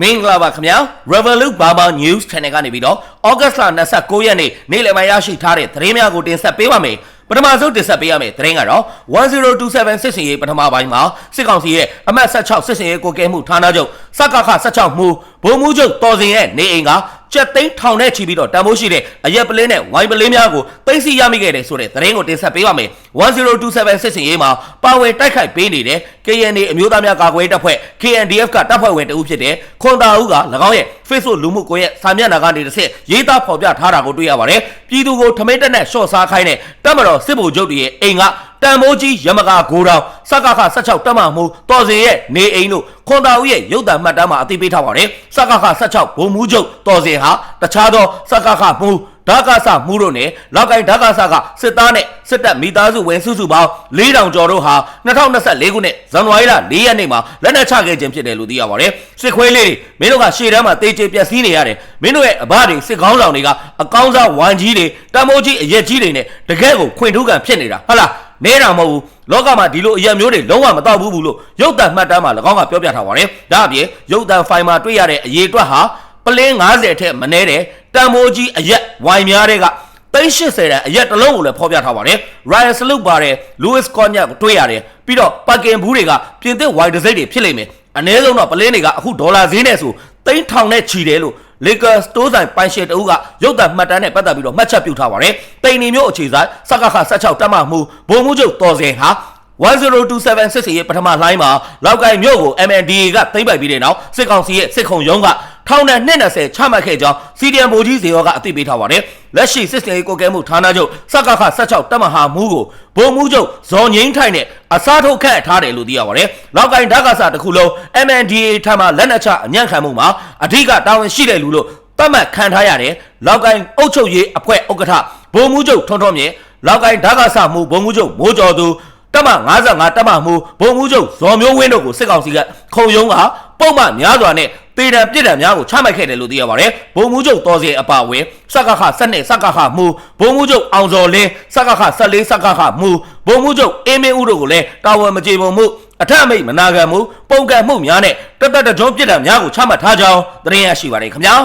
မင်္ဂလာပါခင်ဗျာ Revolut Burma News Channel ကနေပြီးတော့ August လ29ရက်နေ့နေ့လယ်ပိုင်းရရှိထားတဲ့သတင်းများကိုတင်ဆက်ပေးပါမယ်ပထမဆုံးတင်ဆက်ပေးရမယ့်သတင်းကတော့1027စစ်စင်ရေးပထမပိုင်းမှာစစ်ကောင်စီရဲ့အမှတ်16စစ်စင်ရေးကိုကဲမှုဌာနချုပ်စကခ16မှုဗိုလ်မှူးချုပ်တော်စင်ရဲ့နေအိမ်က ကြက်သိန်းထောင်နဲ့ချီပြီးတော့တန်ဖိုးရှိတဲ့အရက်ပလင်းနဲ့ဝိုင်ပလင်းများကိုသိမ်းဆည်းရမိခဲ့တယ်ဆိုတဲ့သတင်းကိုတင်ဆက်ပေးပါမယ်1027စစ်စင်ရေးမှာပါဝင်တိုက်ခိုက်ပေးနေတဲ့ KNA အမျိုးသားများကာကွယ်ရေးတပ်ဖွဲ့ KNDF ကတပ်ဖွဲ့ဝင်တအုပ်ဖြစ်တဲ့ခွန်တာဦးက၎င်းရဲ့ Facebook လူမှုကွန်ရက်စာမျက်နှာကနေတစ်ဆက်ရေးသားဖော်ပြထားတာကိုတွေ့ရပါတယ်ပြည်သူကိုထမင်းတက်နဲ့ရှော့စားခိုင်းတဲ့တပ်မတော်စစ်ဗိုလ်ချုပ်တွေရဲ့အိမ်ကတန်မိုးကြီးရမကာဂိုးတောင်စကခ16တက်မှမှုတော်စင်ရဲ့နေအိမ်တို့ခွန်တာဦးရဲ့ရုပ်သံမှတ်တမ်းမှာအသိပေးထားပါတယ်စကခ16ဘုံမူးချုပ်တော်စင်ဟာတခြားသောစကခမှုဓာကဆမှုတို့နဲ့လောက်ကိုင်းဓာကဆကစစ်သားနဲ့စစ်တပ်မိသားစုဝင်စုစုပေါင်း4000ကျော်တို့ဟာ2024ခုနှစ်ဇန်နဝါရီလ4ရက်နေ့မှာလက်နက်ချခဲ့ခြင်းဖြစ်တယ်လို့သိရပါတယ်စစ်ခွေးလေးတွေမင်းတို့ကရှေ့တန်းမှာတေးချေပျက်စီးနေရတယ်မင်းတို့ရဲ့အဘတွေစစ်ကောင်းဆောင်တွေကအကောင်းစားဝမ်ကြီးတွေတမိုးကြီးအရက်ကြီးတွေနဲ့တကယ်ကိုခွင်ထုကန်ဖြစ်နေတာဟုတ်လား နေတာမဟုတ်ဘူးလောကမှာဒီလိုအရက်မျိုးတွေလုံးဝမတော့ဘူးဘူးလို့ရုပ်တံမှတ်တမ်းမှာ၎င်းကပြောပြထားပါတယ်ဒါအပြင်ရုပ်တံဖိုင်မှာတွေ့ရတဲ့အရေးအတွက်ဟာပလင်း90အထက်မနှဲတဲ့တန်မိုးကြီးအရက်ဝိုင်များတဲ့ကသိန်း80တန်အရက်တစ်လုံးကိုလည်းဖော်ပြထားပါတယ် Ryan Salute ပါတဲ့ Louis Cognac ကိုတွေ့ရတယ်ပြီးတော့ပါကင်ဘူးတွေကပြင်သစ်ဝိုင်ဒစိတ်တွေဖြစ်လိမ့်မယ်အနည်းဆုံးတော့ပလင်းတွေကအခုဒေါ်လာဈေးနဲ့ဆိုသိန်းထောင်နဲ့ချီတယ်လို့ Lakers တိုးဆိုင်ပိုင်ရှယ်တအုပ်ကရုပ်သံမှတ်တမ်းနဲ့ပတ်သက်ပြီးတော့မှတ်ချက်ပြုထားပါတယ်တိန်နေမျိုးအခြေဆိုင်စကခ16တက်မှမှုဘုံမှုချုပ်တော်စင်ဟာ1027စစ်စီရဲ့ပထမလှိုင်းမှာလောက်ကိုင်မြို့ကို MNDA ကသိမ်းပိုက်ပြီးတဲ့နောက်စစ်ကောင်စီရဲ့စစ်ခုံရုံးက ထောင်နဲ့20ချမှတ်ခဲ့ကြောင်းစီဒီအမ်ဘိုကြီးဇေယောကအသိပေးထားပါတယ်။လက်ရှိစစ်စင်ရေးကိုကဲမှုဌာနချုပ်စကခ16တပ်မဟာမူးကိုဘုံမူးချုပ်ဇော်ငိမ့်ထိုင်နဲ့အစားထုတ်ခန့်ထားတယ်လို့သိရပါတယ်။လောက်ကိုင်ဓာတ်ကစားတစ်ခုလုံး MNDA ထံမှလက်နက်ချအညံ့ခံမှုမှာအဓိကတာဝန်ရှိတယ်လို့လို့သတ်မှတ်ခံထားရတယ်။လောက်ကိုင်အုပ်ချုပ်ရေးအဖွဲ့ဥက္ကဋ္ဌဘုံမူးချုပ်ထွန်းထွန်းမြင့်လောက်ကိုင်ဓာတ်ကစားမှုဘုံမူးချုပ်မိုးကျော်သူတမ55တမမှုဘုံမှုချုပ်ဇော်မျိုးဝင်းတို့ကိုစစ်ကောင်စီကခုံရုံးကပုံမှန်များစွာနဲ့ ပေတံပြစ်ဒဏ်များကိုချမှတ်ခဲ့တယ်လို့သိရပါတယ်ဘုံမှုချုပ်တော်စီအပါဝင်စကခစနဲ့စကခမှုဘုံမှုချုပ်အောင်စော်လင်းစကခ14စကခမှုဘုံမှုချုပ်အင်းမင်းဦးတို့ကိုလည်းတာဝန်မကြေပုံမှုအထအမိတ်မနာခံမှုပုံကံမှုများနဲ့တသက်တကြောပြစ်ဒဏ်များကိုချမှတ်ထားကြောင်းသတင်းရရှိပါတယ်ခင်ဗျာ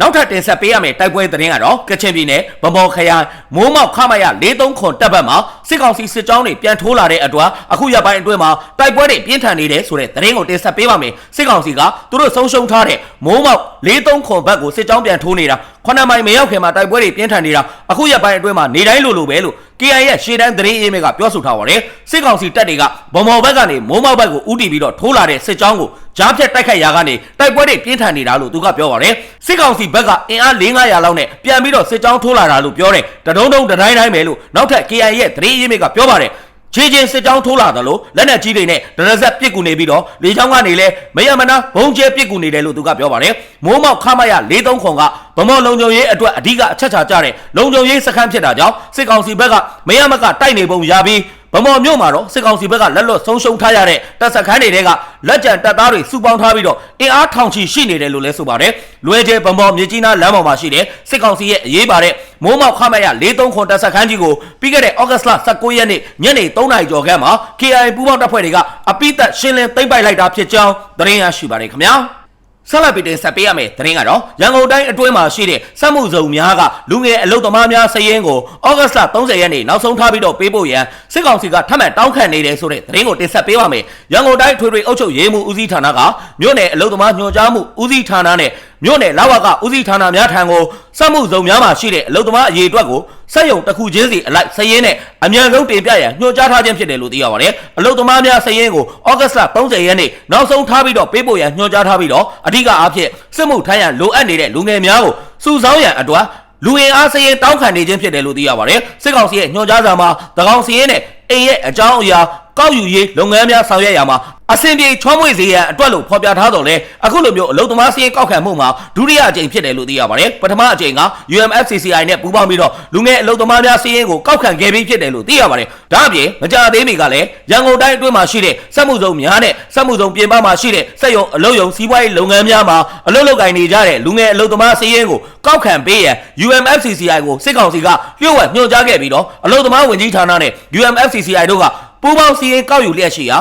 နောက်ထပ်တင်ဆက်ပေးရမယ့်တိုက်ပွဲသတင်းကတော့ကချင်ပြည်နယ်ဗမော်ခရိုင်မိုးမောက်ခမရ43ခွန်တပ်ဘက်မှာစစ်ကောင်စီစစ်ကြောင်းတွေပြန်ထိုးလာတဲ့အတွက်အခုရပိုင်းအတွင်းမှာတိုက်ပွဲတွေပြင်းထန်နေတယ်ဆိုတဲ့သတင်းကိုတင်ဆက်ပေးပါမယ်စစ်ကောင်စီကသူတို့ဆုံးရှုံးထားတဲ့မိုးမောက်43ခွန်ဘက်ကိုစစ်ကြောင်းပြန်ထိုးနေတာခொနမိုင်မရောက်ခင်မှာတိုက်ပွဲတွေပြင်းထန်နေတာအခုရပိုင်းအတွင်းမှာနေတိုင်းလိုလိုပဲလို့ KI ရဲ့ရှေ့တန်းသတင်းအေးမြစ်ကပြောဆိုထားပါတယ်စစ်ကောင်စီတပ်တွေကဗမော်ဘက်ကနေမိုးမောက်ဘက်ကိုဥတီပြီးတော့ထိုးလာတဲ့စစ်ကြောင်းကိုကြားဖြတ်တိုက်ခိုက်ရာကနေတိုက်ပွဲတွေပြင်းထန်နေတာလို့သူကပြောပါတယ်စစ်ကောင်စီဘက်ကအင်အား4-500လောက်နဲ့ပြန်ပြီးတော့စစ်ကြောင်းထိုးလာတာလို့ပြောတယ်တဒုံဒုံတတိုင်းတိုင်းပဲလို့နောက်ထပ် KI ရဲ့သတင်းအေးမြစ်ကပြောပါတယ်ခြေချင်းစစ်ကြောင်းထိုးလာတယ်လို့လက်နက်ကြီးတွေနဲ့ဒရဇက်ပစ်ကူနေပြီးတော့လေချောင်းကနေလဲမရမနာဘုံကျဲပစ်ကူနေတယ်လို့သူကပြောပါတယ်မိုးမောက်ခမရ43ခွန်ကဗမော်လုံခြုံရေးအတွက်အဓိကအချက်ချာကြတဲ့လုံခြုံရေးစခန်းဖြစ်တာကြောင့်စစ်ကောင်စီဘက်ကမရမကတိုက်နေပုံရပြီး ဗမော်မြို့မှာတော့စစ်ကောင်စီဘက်ကလက်လွတ်ဆုံးရှုံးထားရတဲ့တပ်စခန်းတွေကလက်ကျန်တပ်သားတွေစုပေါင်းထားပြီးတော့အင်အားထောင်ချီရှိနေတယ်လို့လဲဆိုပါတယ်။လွယ်ကျဲဗမော်မြေကြီးနားလမ်းပေါ်မှာရှိတဲ့စစ်ကောင်စီရဲ့အရေးပါတဲ့မိုးမောက်ခမရ43ခွန်တပ်စခန်းကြီးကိုပြီးခဲ့တဲ့ဩဂတ်စ်လ19ရက်နေ့ညနေ3နာရီကျော်ခန့်မှာ KI ပူးပေါင်းတပ်ဖွဲ့တွေကအပိသက်ရှင်းလင်းသိမ်းပိုက်လိုက်တာဖြစ်ကြောင်းသတင်းရရှိပါတယ်ခင်ဗျာ။ ဆက်လက်ပြီးတင်ဆက်ပေးရမယ့်သတင်းကတော့ရန်ကုန်တိုင်းအတွင်းမှာရှိတဲ့စက်မှုဇုံများကလူငယ်အလုသမားများစည်ရင်းကိုဩဂတ်စ်လ30ရက်နေ့နောက်ဆုံးထားပြီးတော့ပေးဖို့ရန်စစ်ကောင်စီကထပ်မံတောင်းခံနေတယ်ဆိုတဲ့သတင်းကိုတင်ဆက်ပေးပါမယ်။ရန်ကုန်တိုင်းထွေထွေအုပ်ချုပ်ရေးမှူးဦးစီးဌာနကမြို့နယ်အလုသမားညွှန်ကြားမှုဦးစီးဌာနနဲ့မြို့နယ်လာဝကဦးစီးဌာနများထံကိုစက်မှုဇုံများမှာရှိတဲ့အလုသမားအရေးအတွက်ကိုစက်ယုံတစ်ခုချင်းစီအလိုက်စည်ရင်းနဲ့အမြန်ဆုံးတင်ပြရန်ညွှန်ကြားထားခြင်းဖြစ်တယ်လို့သိရပါတယ်။အလုသမားများစည်ရင်းကိုဩဂတ်စ်လ30ရက်နေ့နောက်ဆုံးထားပြီးတော့ပေးပို့ရန်ညွှန်ကြားထားပြီးတော့အဓိကအဖြစ်စစ်မှုထမ်းရန်လိုအပ်နေတဲ့လူငယ်များကိုစုဆောင်းရန်အတွက်လူဝင်အားစည်ရင်တောင်းခံနေခြင်းဖြစ်တယ်လို့သိရပါတယ်စစ်ကောင်စီရဲ့ညွှန်ကြားစာမှာတကောင်စီရင်နဲ့အိမ်ရဲ့အကြောင်းအရာ ကောက်ယူရေးလုပ်ငန်းများဆောင်ရွက်ရမှာအဆင်ပြေချောမွေ့စေရန်အတွက်လို့ဖော်ပြထားတော့လေအခုလိုမျိုးအလုံသမားစည်းကောက်ခံမှုမှာဒုတိယအကြိမ်ဖြစ်တယ်လို့သိရပါတယ်ပထမအကြိမ်က UMFCCI နဲ့ပူးပေါင်းပြီးတော့လူငယ်အလုံသမားများစည်းရင်ကိုကောက်ခံခဲ့ပြီးဖြစ်တယ်လို့သိရပါတယ်ဒါအပြင်မကြသေးမီကလည်းရန်ကုန်တိုင်းအတွင်းမှာရှိတဲ့စက်မှုစုံများနဲ့စက်မှုစုံပြင်ပမှာရှိတဲ့စက်ရုံအလုပ်ရုံစီးပွားရေးလုပ်ငန်းများမှာအလုပ်လုပ်ကိုင်နေကြတဲ့လူငယ်အလုံသမားစည်းရင်ကိုကောက်ခံပေးရန် UMFCCI ကိုစစ်ကောင်စီကလျှို့ဝှက်ညွှန်ကြားခဲ့ပြီးတော့အလုံသမားဝင်ကြီးဌာနနဲ့ UMFCCI တို့က ပူးပေါင်းစီရင်ကောက်ယူလျက်ရှိရာ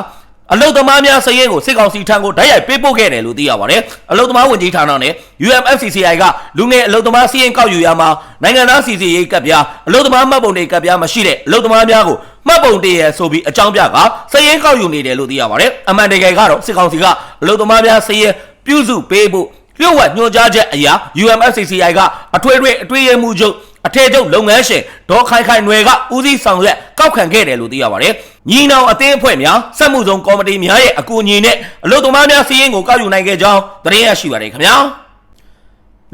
အလုတ်သမားများစရင်ကိုစစ်ကောင်စီထံကိုဓာတ်ရိုက်ပေးပို့ခဲ့တယ်လို့သိရပါတယ်အလုတ်သမားဝန်ကြီးဌာနနဲ့ UMFCCI ကလူငယ်အလုတ်သမားစရင်ကောက်ယူရမှာနိုင်ငံသားစီစီရေးကပ်ပြားအလုတ်သမားမှတ်ပုံတွေကပ်ပြားမရှိတဲ့အလုတ်သမားများကိုမှတ်ပုံတည်းရဆိုပြီးအကြောင်းပြကစရင်ကောက်ယူနေတယ်လို့သိရပါတယ်အမှန်တကယ်ကတော့စစ်ကောင်စီကအလုတ်သမားများစရင်ပြုစုပေးဖို့လျှို့ဝှက်ညွှန်ကြားချက်အရာ UMFCCI ကအထွေထွေအတွေ့အမှုချုပ်အ ထည်ချုပ်လုပ်ငန်းရှင်ဒေါ်ခိုင်ခိုင်နွယ်ကဦးစီးဆောင်ရွက်ကောက်ခံခဲ့တယ်လို့သိရပါတယ်။ညီနောင်အသင်းအဖွဲ့များစက်မှုဆောင်ကော်မတီများရဲ့အကူအညီနဲ့အလို့သမားများစီးရင်ကိုကောက်ယူနိုင်ခဲ့ကြောင်းသတင်းရရှိပါတယ်ခင်ဗျာ။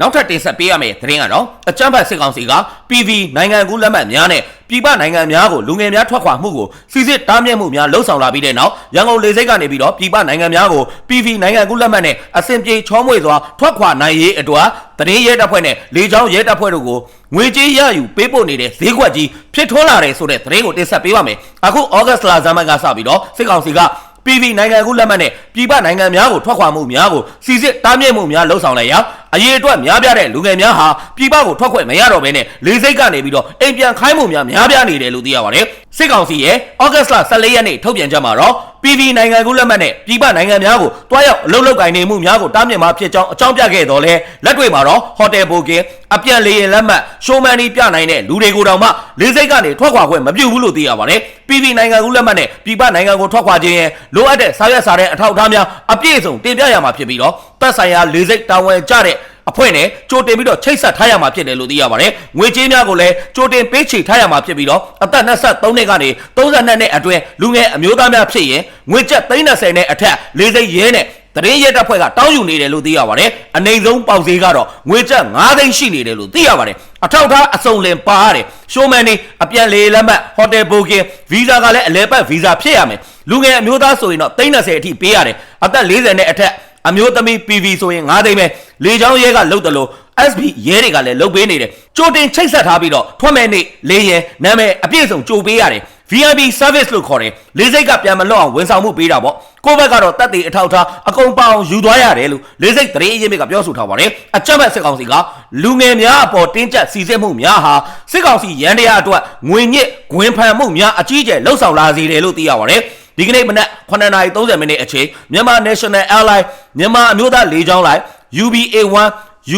နောက်ထပ်တင်ဆက်ပေးရမယ့်သတင်းကတော့အကြမ်းဖက်စစ်ကောင်စီက PV နိုင်ငံကူးလက်မှတ်များနဲ့ပြည်ပနိုင်ငံများကိုလူငယ်များထွက်ခွာမှုကိုစီစစ်တားမြစ်မှုများလှုံ့ဆော်လာပြီးတဲ့နောက်ရန်ကုန်လေဆိပ်ကနေပြီးတော့ပြည်ပနိုင်ငံများကို PV နိုင်ငံကူးလက်မှတ်နဲ့အစဉ်ပြေချောမွေစွာထွက်ခွာနိုင်ရေးအတွက်သတင်းရဲတပ်ဖွဲ့နဲ့လေကြောင်းရဲတပ်ဖွဲ့တို့ကိုငွေကြေးရယူပေးပို့နေတဲ့ဈေးကွက်ကြီးဖြစ်ထွန်းလာတယ်ဆိုတဲ့သတင်းကိုတင်ဆက်ပေးပါမယ်အခုဩဂတ်လဇမ်မတ်ကစပြီးတော့စစ်ကောင်စီက PV နိုင်ငံကူးလက်မှတ်နဲ့ပြည်ပနိုင်ငံများကိုထွက်ခွာမှုများကိုစီစစ်တားမြစ်မှုများလှုံ့ဆော်လိုက်ရာ အရေးအတွက်များပြားတဲ့လူငယ်များဟာပြည်ပကိုထွက်ခွင့်မရတော့ဘဲနဲ့လေစိတ်ကနေပြီးတော့အိမ်ပြန်ခိုင်းမှုများများပြားနေတယ်လို့သိရပါတယ်စစ်ကောင်စီရဲ့ဩဂတ်လ14ရက်နေ့ထုတ်ပြန်ချက်မှာတော့ PV နိုင်ငံကူးလက်မှတ်နဲ့ပြည်ပနိုင်ငံများကိုတွားရောက်အလုပ်လုပ်ကိုင်နေမှုများကိုတားမြစ်မှာဖြစ်ကြောင်းအကြောင်းပြခဲ့တော့လဲလက်တွေ့မှာတော့ဟိုတယ်ဘိုကင်အပြန့်လေရင်လက်မှတ်ရှိုးမန်ဒီပြနိုင်တဲ့လူတွေကိုတောင်မှလေစိတ်ကနေထွက်ခွာခွင့်မပြုဘူးလို့သိရပါတယ် PV နိုင်ငံကူးလက်မှတ်နဲ့ပြည်ပနိုင်ငံကိုထွက်ခွာခြင်းရဲ့လိုအပ်တဲ့စာရွက်စာတမ်းအထောက်အထားများအပြည့်အစုံတင်ပြရမှာဖြစ်ပြီးတော့ သက်ဆိုင်ရာလေစိတ်တာဝန်ကျတဲ့အဖွဲ့နဲ့ကြိုတင်ပြီးတော့ချိတ်ဆက်ထားရမှာဖြစ်တယ်လို့သိရပါတယ်။ငွေကြေးများကိုလည်းကြိုတင်ပေးချေထားရမှာဖြစ်ပြီးတော့အသက်23နှစ်ကနေ32နှစ်အတွင်းလူငယ်အမျိုးသားများဖြစ်ရင်ငွေကျပ်30နဲ့အထက်လေးစိတ်ရဲနဲ့တရင်ရဲတပ်ဖွဲ့ကတောင်းယူနေတယ်လို့သိရပါတယ်။အနေဆုံးပေါက်ဈေးကတော့ငွေကျပ်9သိန်းရှိနေတယ်လို့သိရပါတယ်။အထောက်အထားအစုံလင်ပါရတယ်။ရှိုးမန်နေအပြန်လေလက်မှတ်ဟိုတယ်ဘိုကင်ဗီဇာကလည်းအလဲပတ်ဗီဇာဖြစ်ရမယ်။လူငယ်အမျိုးသားဆိုရင်တော့30အထိပေးရတယ်။အသက်40နဲ့အထက် အမျိုးသမီး PV ဆိုရင်9သိန်းပဲလေချောင်းရဲကလုတ်တယ်လို့ SB ရဲတွေကလည်းလုတ်ပေးနေတယ်ကြိုတင်ချိတ်ဆက်ထားပြီးတော့ထွက်မဲ့နေ့လေရင်နာမည်အပြည့်စုံကြိုပေးရတယ် VIP service လို့ခေါ်တယ်လေးစိတ်ကပြန်မလွတ်အောင်ဝန်ဆောင်မှုပေးတာပေါ့ကိုယ့်ဘက်ကတော့တက်တေအထောက်ထားအကုန်ပေါအောင်ယူသွားရတယ်လို့လေးစိတ်တရေအရင်ကပြောဆိုထားပါတယ်အကြမ်းဖက်စစ်ကောင်စီကလူငယ်များအပေါ်တင်းကျပ်စီစစ်မှုများဟာစစ်ကောင်စီရန်တရားအတွက်ငွေညစ်ဂွင်ဖန်မှုများအကြီးအကျယ်လှုပ်ဆောင်လာစေတယ်လို့သိရပါတယ် ဒီကနေ့မနက်9:30မိနစ်အချိန်မြန်မာ National Airline မြန်မာအမျိုးသားလေကြောင်းလိုင်း UBA1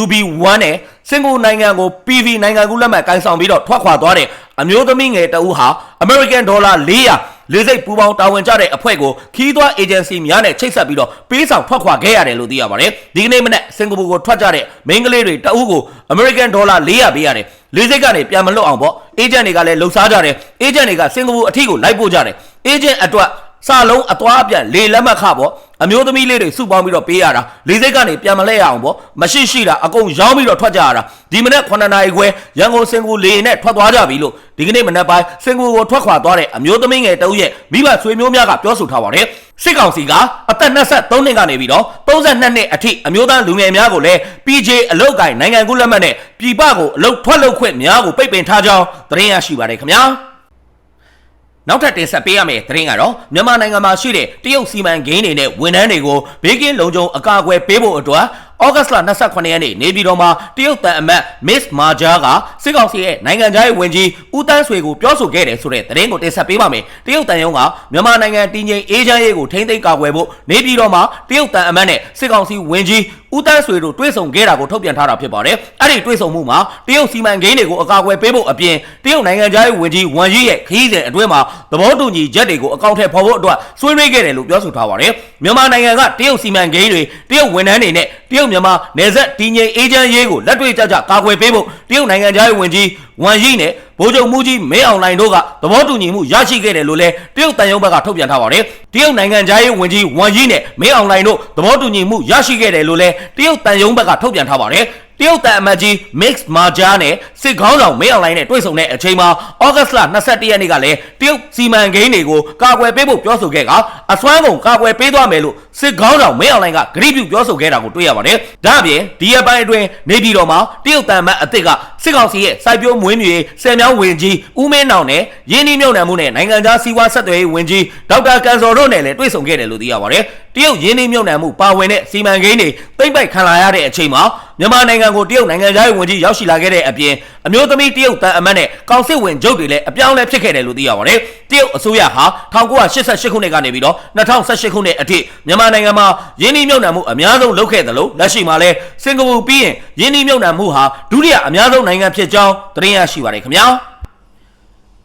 UB1 နဲ့စင်ကာပူနိုင်ငံကို PV နိုင်ငံကူးလက်မှတ်ကိုင်ဆောင်ပြီးတော့ထွက်ခွာသွားတဲ့အမျိုးသမီးငယ်တဦးဟာ American Dollar 400လေးစိတ်ပူပေါင်းတာဝန်ကျတဲ့အဖွဲ့ကိုခီးသွွား agency များနဲ့ချိတ်ဆက်ပြီးတော့ပေးဆောင်ထွက်ခွာခဲ့ရတယ်လို့သိရပါတယ်ဒီကနေ့မနက်စင်ကာပူကိုထွက်ကြတဲ့မိန်းကလေးတွေတဦးကို American Dollar 400ပေးရတယ်လေးစိတ်ကနေပြန်မလွတ်အောင်ပေါ့ agent တွေကလည်းလှုပ်ရှားကြတယ် agent တွေကစင်ကာပူအထီးကိုလိုက်ပို့ကြတယ် agent အတွက် စာလုံးအသွားအပြန်လေလက်မှတ်ခပေါ့အမျိုးသမီးလေးတွေစုပေါင်းပြီးတော့ပေးရတာလေးစိတ်ကနေပြန်မလဲရအောင်ပေါ့မရှိရှိတာအကုန်ရောင်းပြီးတော့ထွက်ကြရတာဒီမနေ့9နာရီခွဲရန်ကုန်စင်ကူလေနဲ့ထွက်သွားကြပြီလို့ဒီကနေ့မနေ့ပိုင်းစင်ကူကိုထွက်ခွာသွားတဲ့အမျိုးသမီးငယ်တဦးရဲ့မိဘဆွေမျိုးများကပြောဆိုထားပါတယ်စစ်ကောင်စီကအသက်23နှစ်ကနေပြီးတော့32နှစ်အထိအမျိုးသားလူငယ်များကိုလည်း PJ အလုတ်ကိုင်နိုင်ငံကူးလက်မှတ်နဲ့ပြည်ပကိုအလုတ်ထွက်လုတ်ခွင့်များကိုပိတ်ပင်ထားကြောင်းသတင်းရရှိပါတယ်ခင်ဗျာ နောက်ထပ်တင်ဆက်ပေးရမယ့်သတင်းကတော့မြန်မာနိုင်ငံမှာရှိတဲ့တရုတ်စီမံကိန်းတွေနဲ့ဝန်ထမ်းတွေကိုဘေးကင်းလုံခြုံအကာအကွယ်ပေးဖို့အတွက်ဩဂတ်လ28ရက်နေ့နေပြည်တော်မှာတရုတ်တန်အမတ် Miss Marja ကစစ်ကောင်စီရဲ့နိုင်ငံခြားရေးဝန်ကြီးဦးတန်းဆွေကိုပြောဆိုခဲ့တယ်ဆိုတဲ့သတင်းကိုတင်ဆက်ပေးပါမယ်။တရုတ်တန်ယုံကမြန်မာနိုင်ငံတည်ငြိမ်အေးချမ်းရေးကိုထိန်းသိမ်းကာကွယ်ဖို့နေပြည်တော်မှာတရုတ်တန်အမတ်နဲ့စစ်ကောင်စီဝန်ကြီး ဦးတန်းဆွေတို့တွေ့ဆုံခဲ့တာကိုထုတ်ပြန်ထားတာဖြစ်ပါတယ်။အဲ့ဒီတွေ့ဆုံမှုမှာတရုတ်စီမံကိန်းတွေကိုအကာအကွယ်ပေးဖို့အပြင်တရုတ်နိုင်ငံခြားရေးဝန်ကြီးဝမ်ယီရဲ့ခရီးစဉ်အတွင်းမှာသဘောတူညီချက်တွေကိုအကောင့်ထဲပေါ်ဖို့အတွက်ဆွေးနွေးခဲ့တယ်လို့ပြောဆိုထားပါတယ်။မြန်မာနိုင်ငံကတရုတ်စီမံကိန်းတွေတရုတ်ဝန်ထမ်းတွေနဲ့တရုတ်မြန်မာနယ်စပ်တည်ငြိမ်အေဂျင့်ရေးကိုလက်တွေ့ကြကြကာကွယ်ပေးဖို့တရုတ်နိုင်ငံသားရေးဝန်ကြီးဝမ်ယီနဲ့ဗိုလ်ချုပ်မှုကြီးမင်းအောင်လှိုင်တို့ကသဘောတူညီမှုရရှိခဲ့တယ်လို့လည်းတရုတ်တန်ယုံဘက်ကထုတ်ပြန်ထားပါတယ်။တရုတ်နိုင်ငံသားရေးဝန်ကြီးဝမ်ယီနဲ့မင်းအောင်လှိုင်တို့သဘောတူညီမှုရရှိခဲ့တယ်လို့လည်းတရုတ်တန်ယုံဘက်ကထုတ်ပြန်ထားပါတယ်။ တရုတ်တန်အမတ်ကြီး Mix Marja နဲ့စစ်ခေါင်းဆောင်မင်းအောင်လှိုင်နဲ့တွေ့ဆုံတဲ့အချိန်မှာဩဂတ်လ22ရက်နေ့ကလည်းတရုတ်စီမံကိန်းတွေကိုကာကွယ်ပေးဖို့ပြောဆိုခဲ့ကအစွမ်းကုန်ကာကွယ်ပေးသွားမယ်လို့စစ်ခေါင်းဆောင်မင်းအောင်လှိုင်ကဂရုပြုပြောဆိုခဲ့တာကိုတွေ့ရပါတယ်။ဒါ့အပြင်ဒီရက်ပိုင်းအတွင်းနေပြည်တော်မှာတရုတ်တန်အမတ်အသစ်ကစစ်ကောင်စီရဲ့စိုက်ပျိုးမွေးမြူရေးဆယ်မြောင်းဝင်ကြီးဦးမင်းနောင်နဲ့ရင်းနှီးမြှုပ်နှံမှုနဲ့နိုင်ငံသားစီးပွားဆက်သွယ်ရေးဝင်ကြီးဒေါက်တာကန်စော်တို့နဲ့လည်းတွေ့ဆုံခဲ့တယ်လို့သိရပါတယ်။တရုတ်ရင်းနှီးမြှုပ်နှံမှုပါဝင်တဲ့စီမံကိန်းတွေသိမ့်ပိုက်ခံလာရတဲ့အချိန်မှာမြန်မာနိုင်ငံကိုတရုတ်နိုင်ငံသားရေးဝန်ကြီးရောက်ရှိလာခဲ့တဲ့အပြင်အမျိုးသမီးတရုတ်တန်အမတ်နဲ့ကောင်စစ်ဝင်ချုပ်တွေလည်းအပြောင်းအလဲဖြစ်ခဲ့တယ်လို့သိရပါတယ်တရုတ်အစိုးရဟာ1988ခုနှစ်ကနေပြီးတော့2018ခုနှစ်အထိမြန်မာနိုင်ငံမှာယင်းနှိမ့်မြုပ်နှံမှုအများဆုံးလုပ်ခဲ့တယ်လို့လက်ရှိမှာလဲစင်ကာပူပြီးရင်ယင်းနှိမ့်မြုပ်နှံမှုဟာဒုတိယအများဆုံးနိုင်ငံဖြစ်ကြောင်းသတင်းရရှိပါတယ်ခင်ဗျာ